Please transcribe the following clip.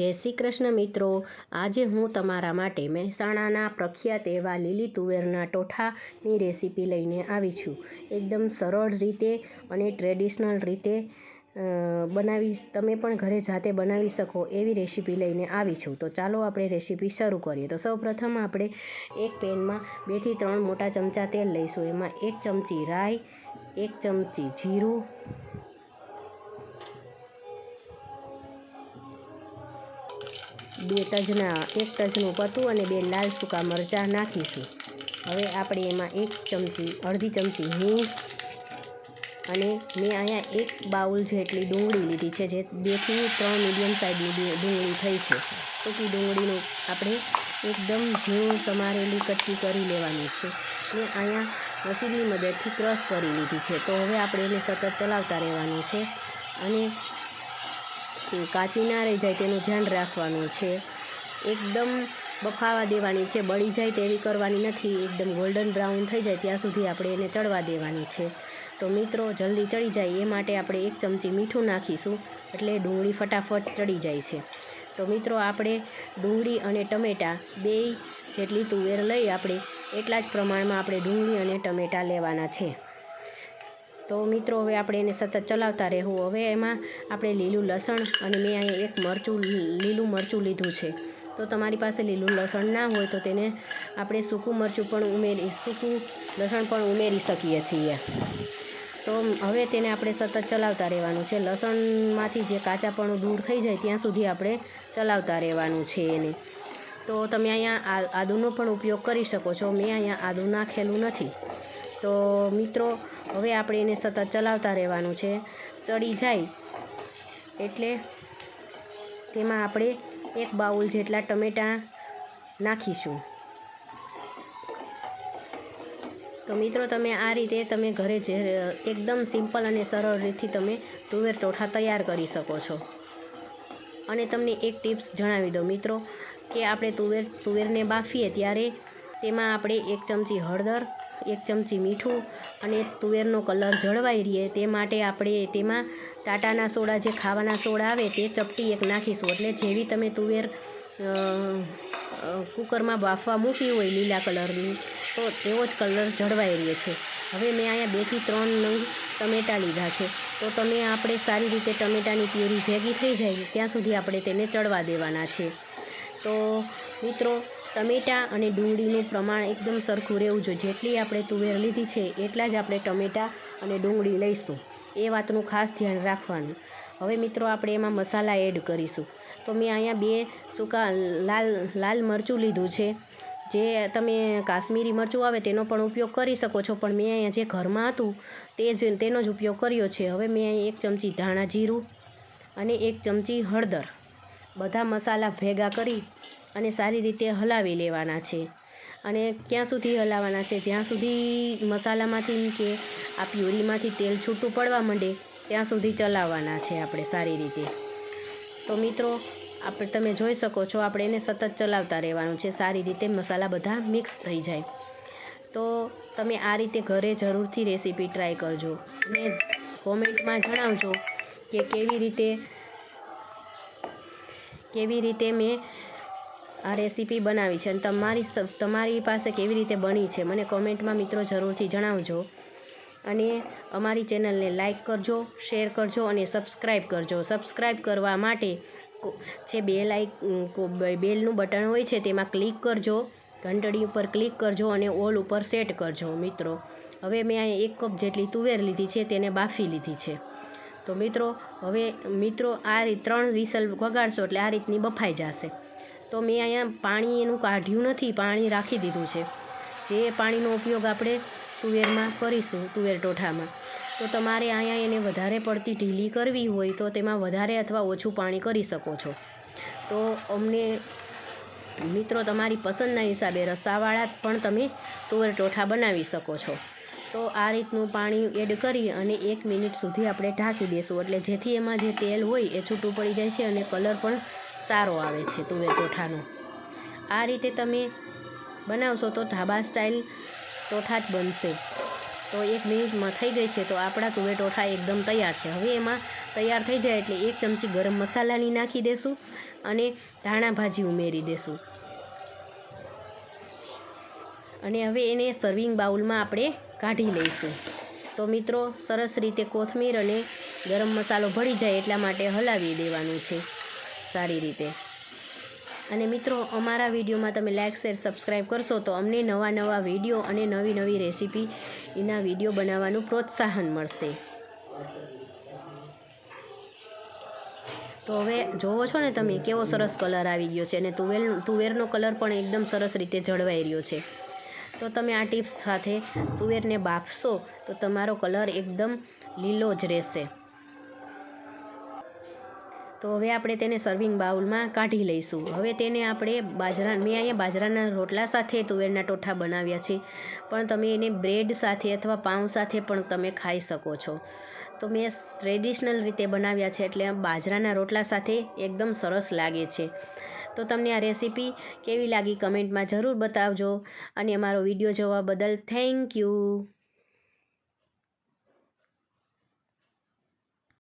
જય શ્રી કૃષ્ણ મિત્રો. આજે હું તમારા માટે મહેસાણાના પ્રખ્યાત એવા લીલી તુવેરના ટોઠાની રેસીપી લઈને આવી છું. એકદમ સરળ રીતે અને ટ્રેડિશનલ રીતે બનાવી તમે પણ ઘરે જાતે બનાવી શકો એવી રેસીપી લઈને આવી છું. તો ચાલો આપણે રેસીપી શરૂ કરીએ. તો સૌપ્રથમ આપણે એક પેનમાં બેથી ત્રણ મોટા ચમચા તેલ લઈશું. એમાં એક ચમચી રાઈ, એક ચમચી જીરું બે તજના, એક તજનું પતું અને બે લાલ સૂકા મરચાં નાખીશું. હવે આપણે એમાં એક ચમચી, અડધી ચમચી હિંગ અને મેં અહીંયા એક બાઉલ જેટલી ડુંગળી લીધી છે, જે બેથી ત્રણ મીડિયમ સાઇઝની ડુંગળી થઈ છે. ટૂંકી ડુંગળીનું આપણે એકદમ ઝીણું સમારેલી કટકી કરી લેવાની છે. મેં અહીંયા મશીનની મદદથી ક્રશ કરી લીધી છે. તો હવે આપણે એને સતત ચલાવતા રહેવાનું છે અને કે કાચી ના રહી જાય તેનું ધ્યાન રાખવાનું છે. એકદમ બફાવા દેવાની છે, બળી જાય તેવી કરવાની નથી, એકદમ ગોલ્ડન બ્રાઉન થઈ જાય ત્યાં સુધી આપણે એને ચડવા દેવાની છે. તો મિત્રો, જલ્દી ચડી જાય, એ માટે આપણે એક ચમચી મીઠું નાખીશું, એટલે ડુંગળી ફટાફટ ચડી જાય છે. તો મિત્રો, આપણે ડુંગળી અને ટમેટાં બેય જેટલી તુવેર લઈ આપણે, એટલા જ પ્રમાણમાં આપણે ડુંગળી અને ટમેટાં લેવાના છે. તો મિત્રો, હવે આપણે એને સતત ચલાવતા રહેવું. હવે એમાં આપણે લીલું લસણ અને મેં અહીંયા એક મરચું, લીલું મરચું લીધું છે. તો તમારી પાસે લીલું લસણ ના હોય તો તેને આપણે સૂકું મરચું પણ ઉમેરી, સૂકું લસણ પણ ઉમેરી શકીએ છીએ. તો હવે તેને આપણે સતત ચલાવતા રહેવાનું છે. લસણમાંથી જે કાચાપણું દૂર થઈ જાય ત્યાં સુધી આપણે ચલાવતા રહેવાનું છે એને. તો તમે અહીંયા આદુનો પણ ઉપયોગ કરી શકો છો. મેં અહીંયા આદુ નાખેલું નથી. તો મિત્રો હવે આપણે એને સતત ચલાવતા રહેવાનું છે. ચડી જાય એટલે તેમાં આપણે એક બાઉલ જેટલા ટમેટાં નાખીશું. તો મિત્રો તમે આ રીતે તમે ઘરે જે એકદમ સિમ્પલ અને સરળ રીતથી તમે તુવેર ટોઠા તૈયાર કરી શકો છો. અને તમને એક ટિપ્સ જણાવી દઉં મિત્રો, કે આપણે તુવેર, તુવેરને બાફીએ ત્યારે તેમાં આપણે એક ચમચી હળદર એક ચમચી મીઠું અને તુવેરનો કલર જળવાઈ રહે તે માટે આપણે તેમાં ટાટાના સોડા, જે ખાવાના સોડા આવે તે ચપટી એક નાખીશું. એટલે જેવી તમે તુવેર કુકરમાં બાફવા મૂકી હોય લીલા કલરની, તો તેવો જ કલર જળવાઈ રહે છે. હવે મેં અહીંયા બેથી ત્રણ નંગ ટમેટાં લીધા છે. તો તમે આપણે સારી રીતે ટમેટાની પ્યુરી ભેગી થઈ જાય ત્યાં સુધી આપણે તેને ચડવા દેવાના છે. તો મિત્રો ટમેટાં અને ડુંગળીનું પ્રમાણ એકદમ સરખું રહેવું જોઈએ. જેટલી આપણે તુવેર લીધી છે, એટલા જ આપણે ટમેટાં અને ડુંગળી લઈશું. એ વાતનું ખાસ ધ્યાન રાખવાનું. હવે મિત્રો, આપણે એમાં મસાલા એડ કરીશું. તો મેં અહીંયા બે સૂકા લાલ લાલ મરચું લીધું છે. જે તમે કાશ્મીરી મરચું આવે તેનો પણ ઉપયોગ કરી શકો છો. પણ મેં અહીંયા જે ઘરમાં હતું, તે જ, તેનો જ ઉપયોગ કર્યો છે. હવે મેં એક ચમચી ધાણા જીરું અને એક ચમચી હળદર બધા મસાલા ભેગા કરી અને સારી રીતે હલાવી લેવાના છે. અને ક્યાં સુધી હલાવવાના છે? જ્યાં સુધી મસાલામાંથી કે આ પ્યુરીમાંથી તેલ છૂટું પડવા માંડે, ત્યાં સુધી ચલાવવાના છે આપણે સારી રીતે. તો મિત્રો આપણે તમે જોઈ શકો છો, આપણે એને સતત ચલાવતા રહેવાનું છે. સારી રીતે મસાલા બધા મિક્સ થઈ જાય. તો તમે આ રીતે ઘરે જરૂરથી રેસીપી ટ્રાય કરજો. અને કોમેન્ટમાં જણાવજો કે કેવી રીતે કેવી રીતે મેં આ રેસીપી બનાવી છે અને તમારી તમારી પાસે કેવી રીતે બની છે મને કોમેન્ટમાં મિત્રો જરૂરથી જણાવજો. અને અમારી ચેનલને લાઇક કરજો, શેર કરજો અને સબસ્ક્રાઈબ કરજો. સબસ્ક્રાઈબ કરવા માટે જે બે લાઇક બેલનું બટન હોય છે તેમાં ક્લિક કરજો, ઘંટડી ઉપર ક્લિક કરજો અને ઓલ ઉપર સેટ કરજો મિત્રો. હવે મેં અહીંયા એક કપ જેટલી તુવેર લીધી છે તેને બાફી લીધી છે. તો મિત્રો, હવે મિત્રો, આ રીત ત્રણ વિસલ વગાડશો એટલે આ રીતની બફાઈ જશે. તો મેં અહીંયા પાણી એનું કાઢ્યું નથી, પાણી રાખી દીધું છે. જે પાણીનો ઉપયોગ આપણે તુવેરમાં કરીશું, તુવેર ટોઠામાં તો તમારે અહીંયા એને વધારે પડતી ઢીલી કરવી હોય તો તેમાં વધારે અથવા ઓછું પાણી કરી શકો છો. તો અમને, મિત્રો, તમારી પસંદના હિસાબે રસાવાળા પણ તમે તુવેર ટોઠા બનાવી શકો છો. તો આ રીતનું પાણી એડ કરી અને એક મિનિટ સુધી આપણે ઢાંકી દઈશું એટલે જેથી એમાં જે તેલ હોય એ છૂટું પડી જાય છે અને કલર પણ સારો આવે છે તુવેર ટોઠાનો આ રીતે તમે બનાવશો તો ઢાબા સ્ટાઇલ ટોઠા જ બનશે. તો એક મિનિટમાં થઈ ગઈ છે તો આપણા તુવેર ટોઠા એકદમ તૈયાર છે. હવે એમાં તૈયાર થઈ જાય એટલે એક ચમચી ગરમ મસાલાની નાખી દેશું અને ધાણા ભાજી ઉમેરી દેશું. અને હવે એને સર્વિંગ બાઉલમાં આપણે કાઢી લઈશું. તો મિત્રો, સરસ રીતે કોથમીર અને ગરમ મસાલો ભળી જાય એટલા માટે હલાવી દેવાનું છે, સારી રીતે. અને મિત્રો, અમારા વિડીયોમાં તમે લાઇક શેર સબસ્ક્રાઈબ કરશો તો અમને નવા નવા વીડિયો અને નવી નવી રેસીપી એના વીડિયો બનાવવાનું પ્રોત્સાહન મળશે. તો હવે જોવો છો ને તમે કેવો સરસ કલર આવી ગયો છે અને તુવેર, તુવેરનો કલર પણ એકદમ સરસ રીતે જળવાઈ રહ્યો છે. તો તમે આ ટિપ્સ સાથે તુવેરને બાફશો, તો તમારો કલર એકદમ લીલો જ રહેશે. તો હવે આપણે તેને સર્વિંગ બાઉલમાં કાઢી લઈશું. હવે તેને આપણે બાજરા, મેં અહીંયા બાજરાના રોટલા સાથે તુવેરના ટોઠા બનાવ્યા છે, પણ તમે એને બ્રેડ સાથે અથવા પાઉં સાથે પણ તમે ખાઈ શકો છો. તો મેં ટ્રેડિશનલ રીતે બનાવ્યા છે, એટલે બાજરાના રોટલા સાથે એકદમ સરસ લાગે છે. તો તમને આ રેસીપી કેવી લાગી કમેન્ટમાં જરૂર બતાવજો. અને અમારો વીડિયો જોવા બદલ થેન્ક યુ